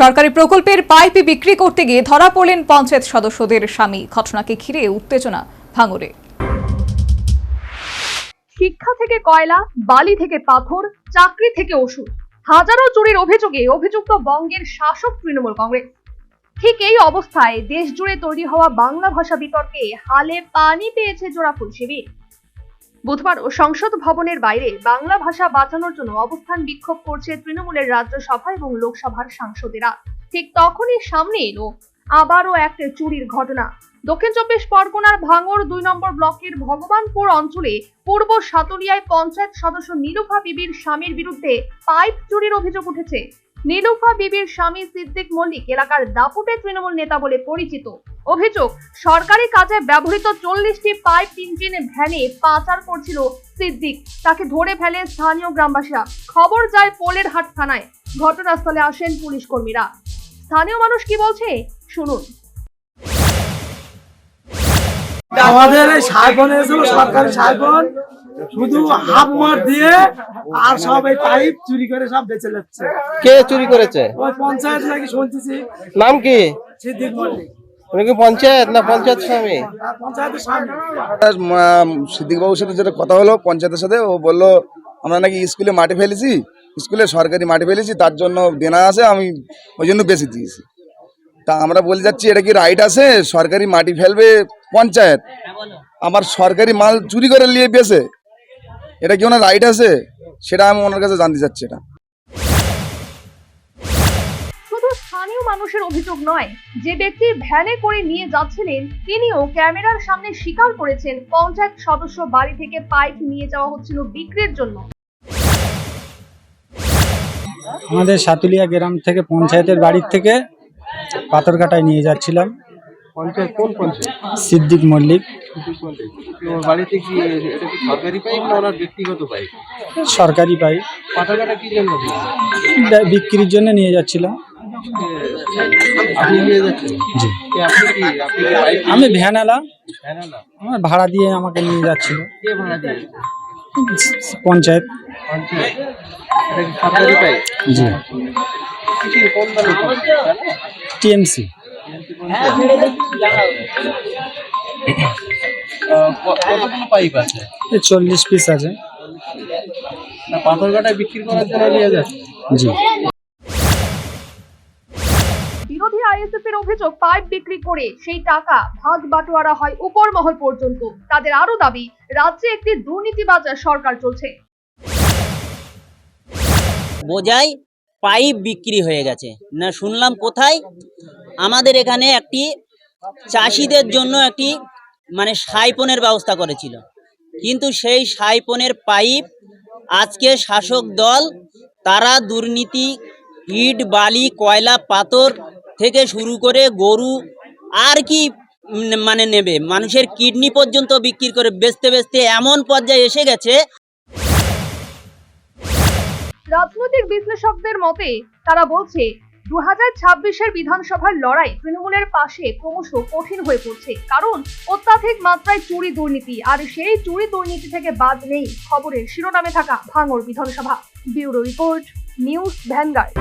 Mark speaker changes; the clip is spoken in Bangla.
Speaker 1: সরকারি প্রকল্পের পাইপ বিক্রি করতে গিয়ে ধরা পড়লেন পঞ্চায়েত সদস্যদের স্বামী। ঘটনাকে ঘিরে উত্তেজনা ভাঙড়ে
Speaker 2: শিক্ষা থেকে কয়লা, বালি থেকে পাথর, চাকরি থেকে ওষুধ, হাজারো চুরির অভিযোগে অভিযুক্ত বঙ্গের শাসক তৃণমূল কংগ্রেস। ঠিক এই অবস্থায় দেশ জুড়ে তৈরি হওয়া বাংলা ভাষা বিতর্কে হালে পানি পেয়েছে জোড়াফুল শিবির। বুধবার সংসদ ভবনের বাইরে বাংলা ভাষা বাঁচানোর জন্য অবস্থান বিক্ষোভ করছে তৃণমূলের রাজ্যসভা এবং লোকসভার সাংসদেরা। ঠিক তখনই সামনে এলো আবারও একটা চুরির ঘটনা। দক্ষিণ চব্বিশ পরগনার ভাঙর দুই নম্বর ব্লকের ভগবানপুর অঞ্চলে পূর্ব সাতলিয়ায় পঞ্চায়েত সদস্য নীলুফা বিবির স্বামীর বিরুদ্ধে পাইপ চুরির অভিযোগ উঠেছে। নীলুফা বিবির স্বামী সিদ্দিক মল্লিক এলাকার দাপুটে তৃণমূল নেতা বলে পরিচিত। অভিযোগ সরকারি কাজে ব্যবহৃত চল্লিশটি পাইপ ইঞ্জিন ভ্যানে পাচার করছিল সিদ্দিক। তাকে ধরে ফেলে স্থানীয় গ্রামবাসীরা। খবর যায় পোলের হাট থানায়। ঘটনাস্থলে আসেন পুলিশ কর্মীরা স্থানীয় মানুষ কি বলছে? শুনুন।
Speaker 3: আমাদের এই সাইফোন এসেছিল সরকারি সাইফোন শুধু হাফ মার দিয়ে আর সব এই পাইপ চুরি করে সব বেঁচে যাচ্ছে।
Speaker 4: কে চুরি করেছে?
Speaker 3: ওই পঞ্চায়েত নাকি শুনতেছি।
Speaker 4: নাম কি?
Speaker 3: সিদ্দিক মল্লিক।
Speaker 4: উনি কি পঞ্চায়েত না পঞ্চায়েত স্বামী?
Speaker 3: আর পঞ্চায়েতের সামনে
Speaker 5: সিদ্দিক বাবুর সাথে যেটা কথা হলো পঞ্চায়েতের সাথে, ও বলল, আমরা নাকি স্কুলে মাটি ফেলেছি, স্কুলে সরকারি মাটি ফেলেছি, তার জন্য দেনা আছে, আমি ওই জন্য বেশি দিয়েছি। তা আমরা বলে যাচ্ছি, এটা কি রাইট আছে? সরকারি মাটি ফেলবে পঞ্চায়েত। আমার সরকারি মাল চুরি করে নিয়ে বেছে এটা কি ওনার রাইট আছে? সেটা আমি ওনার কাছে জানতে চাচ্ছি এটা
Speaker 2: মানুষের অভিযোগ নয়। যে ব্যক্তি ভ্যানে করে নিয়ে যাচ্ছিলেন তিনিও ক্যামেরার সামনে স্বীকার করেছেন। পঞ্চায়েত সদস্য বাড়ি থেকে পাইপ নিয়ে যাওয়া হচ্ছিল বিক্রির জন্য।
Speaker 6: আমাদের সাতুলিয়া গ্রাম থেকে পঞ্চায়েতের বাড়ির থেকে পাথরঘাটায় নিয়ে যাচ্ছিলাম।
Speaker 4: পঞ্চায়েত কোন পঞ্চায়েত?
Speaker 6: সিদ্দিক মল্লিক।
Speaker 4: বাড়িতে কি এটা কি সরকারি পাইপ না ওনার ব্যক্তিগত পাইপ?
Speaker 6: সরকারি পাই
Speaker 4: পাঠাগাটা কি জন্য
Speaker 6: বিক্রির জন্য নিয়ে যাচ্ছিলাম। আমি ভ্যানালা।
Speaker 4: হ্যাঁ না
Speaker 6: আমার ভাড়া দিয়ে আমাকে নিয়ে যাচ্ছিল। পঞ্চায়েত। জি? টিএমসি।
Speaker 4: পাইপ আছে
Speaker 6: চল্লিশ পিস আছে।
Speaker 4: না পাথরঘাটায় বিক্রি করার জন্য নিয়ে যাচ্ছে।
Speaker 6: জি।
Speaker 2: আইএসএফ অভিযোগ, পাইপ বিক্রি করে সেই টাকা ভাগ বাটোয়ারা হয় উপর মহল পর্যন্ত। তাদের আরও দাবি, রাজ্যে একটি দুর্নীতিবাজ সরকার চলছে।
Speaker 7: বোঝাই পাইপ বিক্রি হয়ে গেছে। না, শুনলাম কোথায়? আমাদের এখানে একটি চাষিদের জন্য একটি মানে সাইপনের ব্যবস্থা করেছিল। কিন্তু সেই সাইপনের পাইপ আজকে শাসক দল, তারা দুর্নীতি, ইট, বালি, কয়লা, পাথর থেকে শুরু করে গরু আর কি মানে নেবে। মানুষের কিডনি পর্যন্ত বিক্রি করে বেচতে বেচতে এমন পর্যায়ে এসে গেছে।
Speaker 2: রাজনৈতিক বিশ্লেষকদের মতে তারা বলছে দু হাজার ছাব্বিশের বিধানসভার লড়াই তৃণমূলের পাশে ক্রমশ কঠিন হয়ে পড়ছে। কারণ অত্যাধিক মাত্রায় চুরি দুর্নীতি, আর সেই চুরি দুর্নীতি থেকে বাদ নেই খবরের শিরোনামে থাকা ভাঙড় বিধানসভা। Bureau report, news Vanguard.